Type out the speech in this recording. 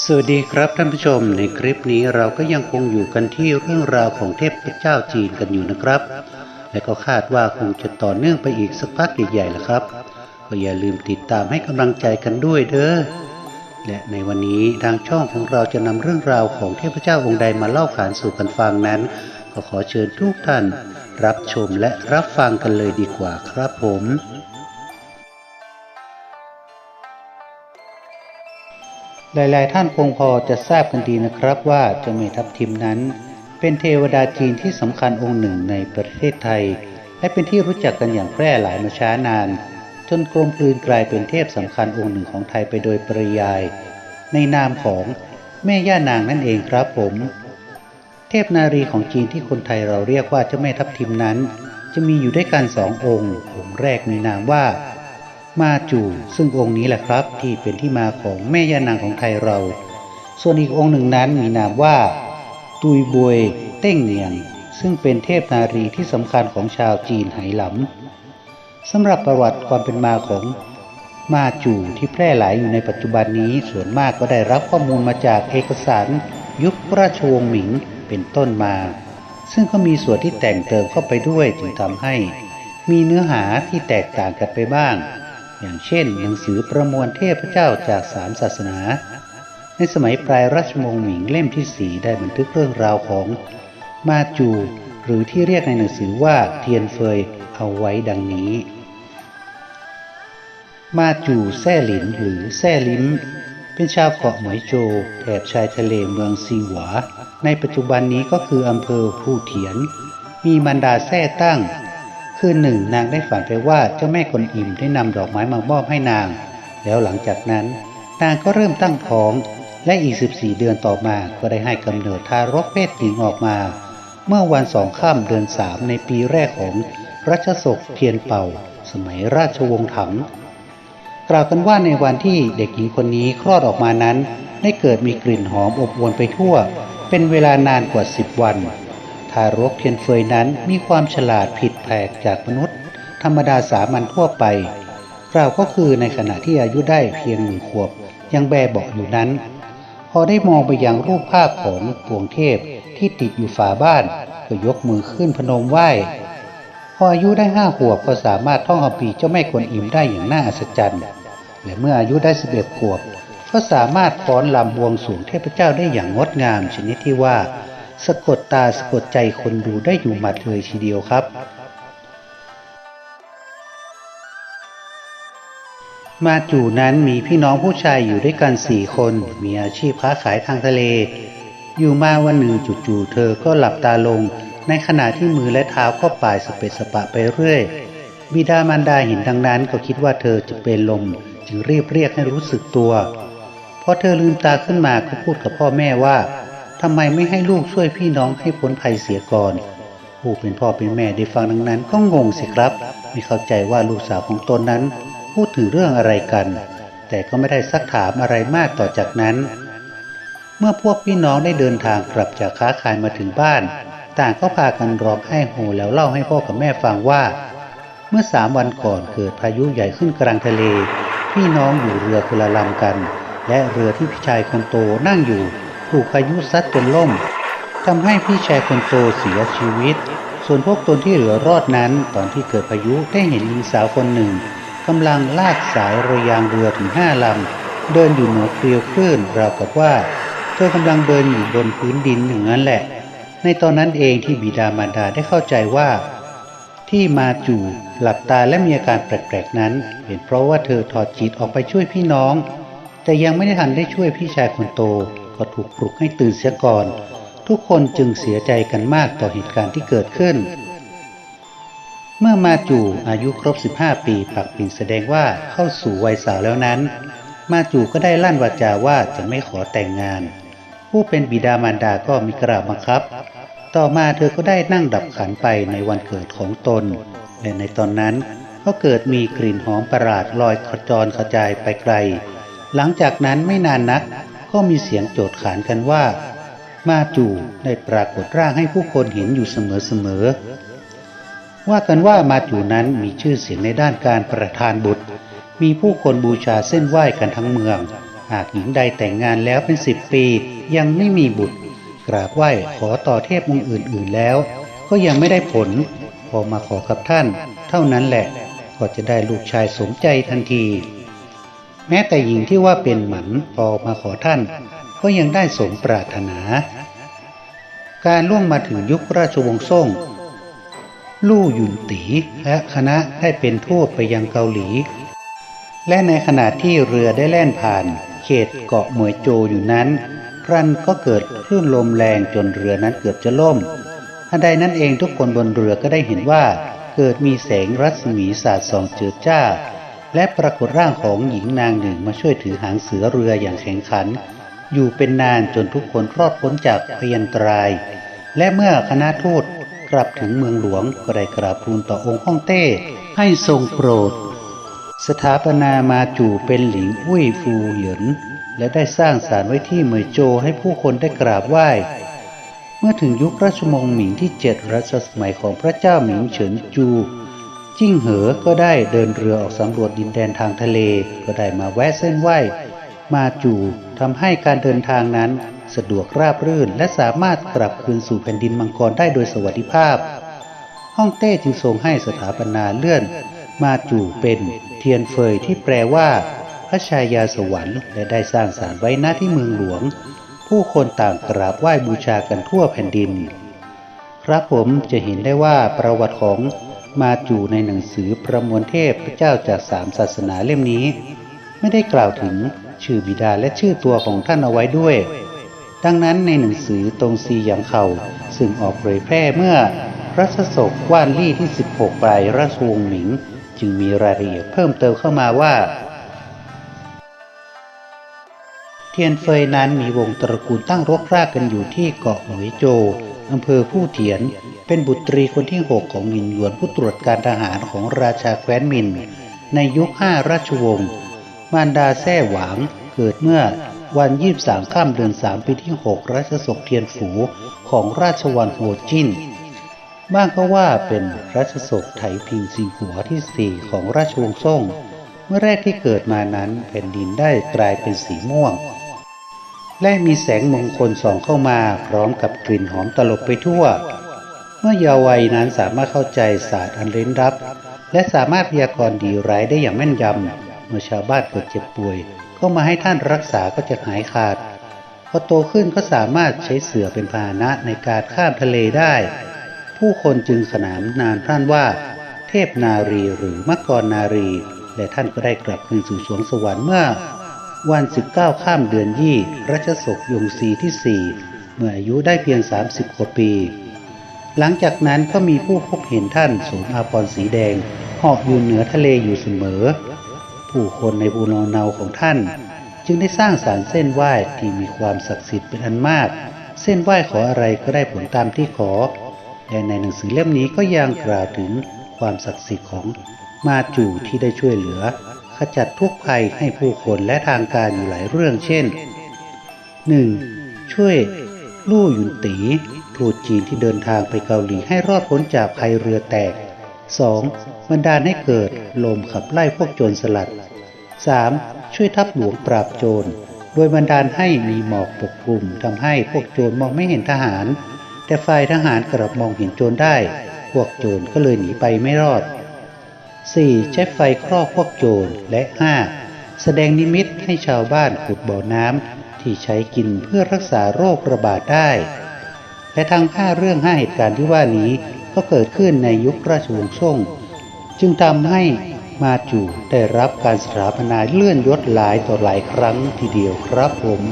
สวัสดีครับท่านผู้ชมในคลิปนี้เราก็ยังคงอยู่กันที่เรื่องราวของเทพเจ้าจีนกันอยู่นะครับ และก็คาดว่าคงจะต่อเนื่องไปอีกสักพักใหญ่ๆละครับ ก็อย่าลืมติดตามให้กำลังใจกันด้วยเด้อและในวันนี้ทางช่องของเราจะนำเรื่องราวของเทพเจ้าองค์ใดมาเล่าขานสู่กันฟังนั้น ก็ขอเชิญทุกท่าน รับชมและรับฟังกันเลยดีกว่าครับผม หลายๆ ท่านคงพอจะทราบกันดีนะครับว่าเจ้าแม่ทับทิมนั้น เป็นเทวดาจีนที่สำคัญองค์หนึ่งในประเทศไทย และเป็นที่รู้จักกันอย่างแพร่หลายมาช้านาน จนกลมกลืนกลายเป็นเทพสำคัญองค์หนึ่งของไทยไปโดยปริยาย ในนามของแม่ย่านางนั่นเองครับผม เทพนารีของจีนที่คนไทยเราเรียกว่าเจ้าแม่ทับทิมนั้น จะมีอยู่ด้วยกันสององค์องค์แรกมีนามว่า มาจูซึ่งองค์นี้แหละครับที่เป็นที่มาของแม่ย่านางของไทยเรา ส่วนอีกองค์หนึ่งนั้นมีนามว่า ตุยบวยเต้งเนียง ซึ่งเป็นเทพนารีที่สำคัญของชาวจีนไหหลำสำหรับประวัติความเป็นมาของมาจูที่แพร่หลายอยู่ในปัจจุบันนี้ส่วนมากก็ได้รับข้อมูลมาจากเอกสาร ยุคราชวงศ์หมิงเป็นต้นมา ซึ่งก็มีส่วนที่แต่งเติมเข้าไปด้วยจึงทำให้ มีเนื้อหาที่แตกต่างกันไปบ้าง อย่างเช่น หนังสือประมวลเทพเจ้าจากสามศาสนา ในสมัยปลายรัชวงศ์หมิงเล่มที่สี่ได้บันทึกเรื่องราวของมาจู หรือที่เรียกในหนังสือว่าเทียนเฟยเอาไว้ดังนี้ มาจูแซ่หลินหรือแซ่ลิ้ม เป็นชาวเกาะเหมยโจแถบชายทะเลเมืองซีหวา ในปัจจุบันนี้ก็คืออำเภอผู้เถียน มีมันดาแซ่ตั้ง คืนหนึ่งนางได้ฝันไปว่าเจ้าแม่กวนอิมได้นำดอกไม้มามอบให้นาง แล้วหลังจากนั้น นางก็เริ่มตั้งท้อง และอีก 14 เดือนต่อมาก็ได้ให้กำเนิดทารกเพศหญิงออกมา เมื่อวันสองข้ามเดือนสามในปีแรกของรัชสกเทียนเป่า สมัยราชวงศ์ถัง กล่าวกันว่าในวันที่เด็กหญิงคนนี้คลอดออกมานั้น ได้เกิดมีกลิ่นหอมอบอวลไปทั่ว เป็นเวลานานกว่า 10 วัน ทารกเทียนเฟยนั้นมีความฉลาดผิดแผกจากมนุษย์ ธรรมดาสามัญทั่วไปกล่าวก็คือในขณะที่อายุได้เพียงหนึ่งขวบ ยังแบเบาะอยู่นั้น พอได้มองไปยังรูปภาพของปวงเทพที่ติดอยู่ฝาบ้าน ก็ยกมือขึ้นพนมไหว้พออายุได้ห้าขวบก็สามารถท่องคำปีเจ้าแม่กวนอิมได้อย่างน่าอัศจรรย์และเมื่ออายุได้สิบเอ็ดขวบ ก็สามารถฟ้อนลำบวงสรวงเทพเจ้าได้อย่างงดงามชนิดที่ว่า สะกดตาสะกดใจคนดูได้อยู่หมัดเลยทีเดียวครับ มาจู่นั้นมีพี่น้องผู้ชายอยู่ด้วยกันสี่คน มีอาชีพค้าขายทางทะเล อยู่มาวันหนึ่งจู่ๆเธอก็หลับตาลง ในขณะที่มือและเท้าก็ป่ายสเปสปะไปเรื่อย บิดามารดาเห็นดังนั้นก็คิดว่าเธอจะเป็นลม จึงรีบเรียกให้รู้สึกตัวพอเธอลืมตาขึ้นมาก็พูดกับพ่อแม่ว่า ทำไมไม่ให้ลูกช่วยพี่น้องให้พ้นภัยเสียก่อน ผู้เป็นพ่อเป็นแม่ได้ฟังดังนั้นก็งงสิครับ ไม่เข้าใจว่าลูกสาวของตนนั้น พูดถึงเรื่องอะไรกัน แต่ก็ไม่ได้ซักถามอะไรมากต่อจากนั้น เมื่อพวกพี่น้องได้เดินทางกลับจากค้าขายมาถึงบ้าน ต่างก็พากันร้องไห้โฮแล้วเล่าให้พ่อกับแม่ฟังว่า เมื่อสามวันก่อนเกิดพายุใหญ่ขึ้นกลางทะเล พี่น้องอยู่เรือคนละลำกัน และเรือที่พี่ชายคนโตนั่งอยู่ ถูกพายุซัดจนล่มทำให้พี่ชายคนโตเสียชีวิต ส่วนพวกตนที่เหลือรอดนั้น ตอนที่เกิดพายุได้เห็นหญิงสาวคนหนึ่งกำลังลากสายเรือยางเรือถึงห้าลำ เดินอยู่เหนือเกลียวคลื่นราวกับว่า เธอกำลังเดินอยู่บนพื้นดินอย่างนั้นแหละ ในตอนนั้นเองที่บิดามารดาได้เข้าใจว่า ที่มาจู่หลับตาและมีอาการแปลกๆนั้น เป็นเพราะว่าเธอถอดจิตออกไปช่วยพี่น้อง แต่ยังไม่ได้ทันได้ช่วยพี่ชายคนโต ก็ถูกปลุกให้ตื่นเสียก่อน ทุกคนจึงเสียใจกันมากต่อเหตุการณ์ที่เกิดขึ้น เมื่อมาจูอายุครบ 15 ปีปักปิ่นแสดงว่าเข้าสู่วัยสาวแล้วนั้น มาจูก็ได้ลั่นวาจาว่าจะไม่ขอแต่งงาน ผู้เป็นบิดามารดาก็มีกราบบังคับ ต่อมาเธอก็ได้นั่งดับขันไปในวันเกิดของตน และในตอนนั้นก็เกิดมีกลิ่นหอมประหลาดลอยกระจรกระจายไปไกล หลังจากนั้นไม่นานนัก ก็มีเสียงโจดขานกันว่า มาจู่ได้ปรากฏร่างให้ผู้คนเห็นอยู่เสมอๆว่ากันว่ามาจู่นั้นมีชื่อเสียงในด้านการประทานบุตร มีผู้คนบูชาเส้นไหว้กันทั้งเมือง หากหญิงใดแต่งงานแล้วเป็นสิบปี ยังไม่มีบุตร กราบไหว้ขอต่อเทพองค์อื่น ๆแล้ว ก็ยังไม่ได้ผล พอมาขอกับท่าน เท่านั้นแหละ ก็จะได้ลูกชายสมใจทันที แม้แต่หญิงที่ว่าเป็นหมันพอมาขอท่าน ก็ยังได้สมปรารถนา การล่วงมาถึงยุคราชวงศ์ซ่งลู่หยุนตีและคณะได้เป็นทูตไปยังเกาหลี และในขณะที่เรือได้แล่นผ่าน เขตเกาะเหมยโจอยู่นั้นรันก็เกิดคลื่นลมแรงจนเรือนั้นเกือบจะล่มทันใดนั้นเองทุกคนบนเรือก็ได้เห็นว่า เกิดมีแสงรัศมีสาดส่องเจิดจ้า และปรากฏร่างของหญิงนางหนึ่งมาช่วยถือหางเสือเรืออย่างแข็งขัน อยู่เป็นนานจนทุกคนรอดพ้นจากพยันตราย และเมื่อคณะทูตกลับถึงเมืองหลวงก็ได้กราบทูลต่อองค์ฮ่องเต้ให้ทรงโปรด สถาปนามาจู่เป็นหลิงอุ้ยฟูเหยินและได้สร้างศาลไว้ที่เหมยโจให้ผู้คนได้กราบไหว้ เมื่อถึงยุคราชวงศ์หมิงที่เจ็ดรัชสมัยของพระเจ้าหมิงเฉินจู จิ้งเหอก็ได้เดินเรือออกสำรวจดินแดนทางทะเล ก็ได้มาแวะเส้นไหวมาจูทำให้การเดินทางนั้น สะดวกราบรื่น และสามารถกลับคืนสู่แผ่นดินมังกรได้โดยสวัสดิภาพ ฮ่องเต้จึงทรงให้สถาปนาเลื่อน มาจูเป็นเทียนเฟยที่แปลว่า พระชายาสวรรค์และได้สร้างศาลไว้ณที่เมืองหลวง ผู้คนต่างกราบไหว้บูชากันทั่วแผ่นดิน ครับผมจะเห็นได้ว่าประวัติของ มาจูในหนังสือประมวลเทพพระเจ้าจากสามศาสนาเล่มนี้ ไม่ได้กล่าวถึงชื่อบิดาและชื่อตัวของท่านเอาไว้ด้วย ดังนั้นในหนังสือตรงซีหยางเขาซึ่งออกเผยแพร่เมื่อรัชศกว่านลี่ที่ 16ปลายราชวงศ์หมิง จึงมีรายละเอียดเพิ่มเติมเข้ามาว่า เทียนเฟยนั้นมีวงตระกูลตั้งรกรากกันอยู่ที่เกาะหมวยโจ อำเภอผู้เถียน เป็นบุตรีคนที่หกของหมินหยวนผู้ตรวจการทหารของราชาแคว้นมิน ในยุคห้าราชวงศ์ มารดาแท่หวางเกิดเมื่อวันยี่สามข้ามเดือนสามปีที่หกรัชศกเทียนฝูของราชวังโฮจินบ้างก็ว่าเป็นรัชศกไถพิงสีหัวที่สี่ของราชวงศ์ซ่ง เมื่อแรกที่เกิดมานั้นแผ่นดินได้กลายเป็นสีม่วง และมีแสงมงคลส่องเข้ามาพร้อมกับกลิ่นหอมตลบไปทั่ว เมื่อเยาว์วัยนั้นสามารถเข้าใจศาสตร์อันเร้นลับ และสามารถพยากรณ์ดีร้ายได้อย่างแม่นยำ เมื่อชาวบ้านเกิดเจ็บป่วย ก็มาให้ท่านรักษาก็จะหายขาด พอโตขึ้นก็สามารถใช้เสือเป็นพาหนะในการข้ามทะเลได้ ผู้คนจึงขนานนามท่านว่า เทพนารีหรือมกกรนารี และท่านก็ได้กลับคืนสู่สวงสวรรค์เมื่อ วัน 19 ข้ามเดือนยี่รัชศกยงซีที่ 4 เมื่ออายุได้เพียง 30กว่าปี หลังจากนั้นก็มีผู้พบเห็นท่านสวมอาภรณ์สีแดงเหาะอยู่เหนือทะเลอยู่เสมอ ผู้คนในบูโนเนาของท่าน จึงได้สร้างสารเส้นไหว้ที่มีความศักดิ์สิทธิ์เป็นอันมาก เส้นไหว้ขออะไรก็ได้ผลตามที่ขอ และในหนังสือเล่มนี้ก็ยังกล่าวถึงความศักดิ์สิทธิ์ของมาจูที่ได้ช่วยเหลือขจัดทุกภัยให้ผู้คนและทางการอยู่หลายเรื่องเช่น 1. ช่วยลู่หยุนตีทูตจีนที่เดินทางไปเกาหลีให้รอดพ้นจากภัยเรือแตก 2. บันดาลให้เกิดลมขับไล่พวกโจรสลัด 3. ช่วยทัพหลวงปราบโจร โดยบันดาลให้มีหมอกปกคลุมทำให้พวกโจรมองไม่เห็นทหาร แต่ฝ่ายทหารกลับมองเห็นโจรได้ พวกโจรก็เลยหนีไปไม่รอด 4. ใช้ไฟครอบพวกโจรและ 5. แสดงนิมิตให้ชาวบ้านขุดบ่อน้ำที่ใช้กินเพื่อรักษาโรคระบาดได้ และทั้งห้าเรื่องห้าเหตุการณ์ที่ว่านี้ก็เกิดขึ้นในยุคราชวงศ์ซ่ง จึงทำให้มาจูได้รับการสถาปนาเลื่อนยศหลายต่อหลายครั้งทีเดียวครับผม